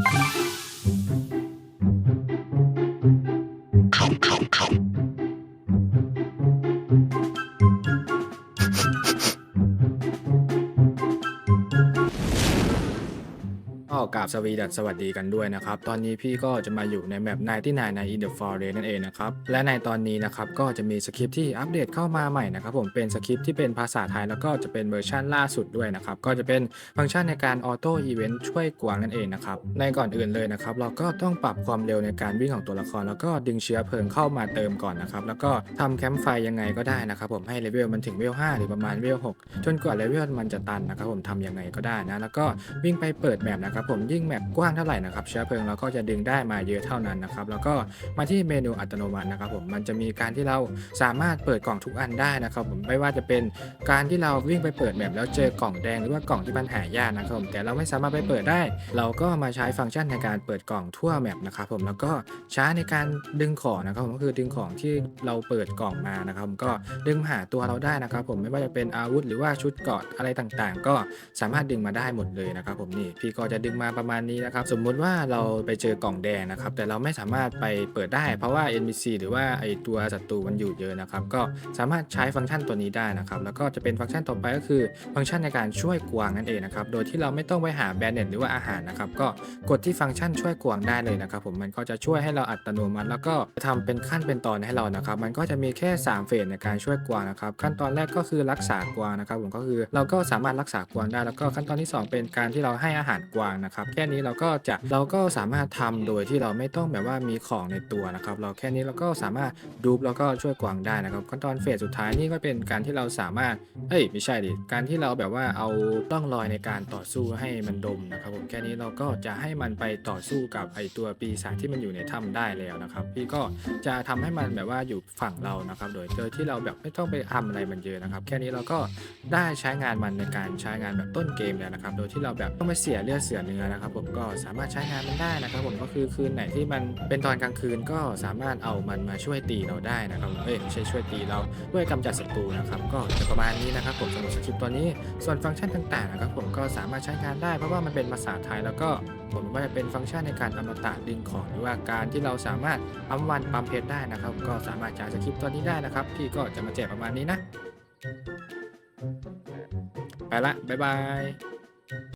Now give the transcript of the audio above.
ก็ กราบสวีดัสสวัสดีกันด้วยนะครับ ตอนนี้พี่ก็จะมาอยู่ในแมป99ใน In the Forest นั่นเองนะครับ และในตอนนี้นะครับก็จะมีสคริปที่อัปเดตเข้ามาใหม่นะครับผมเป็นสคริปที่เป็นภาษาไทยแล้วก็จะเป็นเวอร์ชันล่าสุดด้วยนะครับ ก็จะเป็นฟังก์ชันในการออโต้อีเวนต์ช่วยกวางนั่นเองนะครับ ในก่อนอื่นเลยนะครับ เราก็ต้องปรับความเร็วในการวิ่งของตัวละคร แล้วก็ดึงเชื้อเพลิงเข้ามาเติมก่อนนะครับ แล้วก็ทำแคมป์ไฟยังไงก็ได้นะครับ ผมให้เลเวลมันถึงเลเวล5หรือประมาณเลเวล6จนกว่าเลเวลมันจะตันนะครับ ผมทำยังไงก็ได้นะ แล้วก็วิ่งไปเปิดแมปนะครับผมยิ่งแมปกว้างเท่าไหร่นะครับเชื้อเพลิงเราก็จะดึงได้มาเยอะเท่านั้นนะครับแล้วก็มาที่เมนูอัตโนมัตินะครับผมมันจะมีการที่เราสามารถเปิดกล่องทุกอันได้นะครับผมไม่ว่าจะเป็นการที่เราวิ่งไปเปิดแมปแล้วเจอกล่องแดงหรือว่ากล่องที่มันหายากนะครับผมแต่เราไม่สามารถไปเปิดได้ เราก็มาใช้ฟังก์ชันในการเปิดกล่องทั่วแมปนะครับผมแล้วก็ใช้ในการดึงของนะครับผมก็คือดึงของที่เราเปิดกล่องมานะครับผมก็ดึงหาตัวเราได้นะครับผมไม่ว่าจะเป็นอาวุธ หรือว่าชุดเกราะอะไรต่างๆ ก็สามารถดึงมาได้หมดเลยนะครับผมนี่พี่ก็จะดึงมาประมาณนี้นะครับ สมมุติว่าเราไปเจอกล่องแดงนะครับ แต่เราไม่สามารถไปเปิดได้ เพราะว่า NPC หรือว่าไอตัวศัตรูมันอยู่เยอะนะครับ ก็สามารถใช้ฟังก์ชันตัวนี้ได้นะครับ แล้วก็จะเป็นฟังก์ชันต่อไปก็คือฟังก์ชันในการช่วยกวางนั่นเองนะครับ โดยที่เราไม่ต้องไปหาแบนเน็ตหรือว่าอาหารนะครับ ก็กดที่ฟังก์ชันช่วยกวางได้เลยนะครับผมมันก็จะช่วยให้เราอัตโนมัติ แล้วก็ทำเป็นขั้นเป็นตอนให้เรานะครับ มันก็จะมีแค่ 3 เฟสในการช่วยกวางนะครับขั้นตอนแรกก็คือรักษากวางนะครับผมก็คือเราก็สามารถรักษากวางได้ แล้วก็ขั้นตอนที่ 2 เป็นการที่เราให้อาหารกวางนะครับแค่นี้เราก็จะเราก็สามารถทำโดยที่เราไม่ต้องแบบว่ามีของในตัวนะครับเราแค่นี้เราก็สามารถดูปแล้วก็ช่วยกวางได้นะครับขั้นตอนเฟสสุดท้ายนี่ก็เป็นการที่เราสามารถเอ้ยไม่ใช่ดิการที่เราแบบว่าเอาต้องรอยในการต่อสู้ให้มันดมนะครับผมแค่นี้เราก็จะให้มันไปต่อสู้กับไอตัวปีศาจที่มันอยู่ในถ้ำได้แล้วนะครับ พี่ก็จะทำให้มันแบบว่าอยู่ฝั่งเรานะครับ โดยโดยที่เราแบบไม่ต้องไปทำอะไรมันเยอะนะครับ แค่นี้เราก็ได้ใช้งานมันในการใช้งานแบบต้นเกมแล้วนะครับ โดยที่เราแบบต้องไปเสียเลือดเสียเนื้อนะครับผมก็สามารถใช้งานมันได้นะครับผมก็คือคืนไหนที่มันเป็นตอนกลางคืนก็สามารถเอามันมาช่วยตีเราได้นะครับเอ้ยไม่ใช่ช่วยตีเราด้วยกำจัดศัตรูนะครับก็จะประมาณนี้นะครับผมสำหรับสคริปต์ตัวนี้ส่วนฟังก์ชันต่างๆนะครับผมก็สามารถใช้งานได้เพราะว่ามันเป็นภาษาไทยแล้วก็ผมว่าจะเป็นฟังก์ชันในการอมตะดึงของหรือว่าการที่เราสามารถปั๊มวันปั๊มเพชรได้นะครับ ก็สามารถจ่ายสคริปต์ตัวนี้ได้นะครับพี่ก็จะมาแจกประมาณนี้นะ ไปละ บ๊ายบาย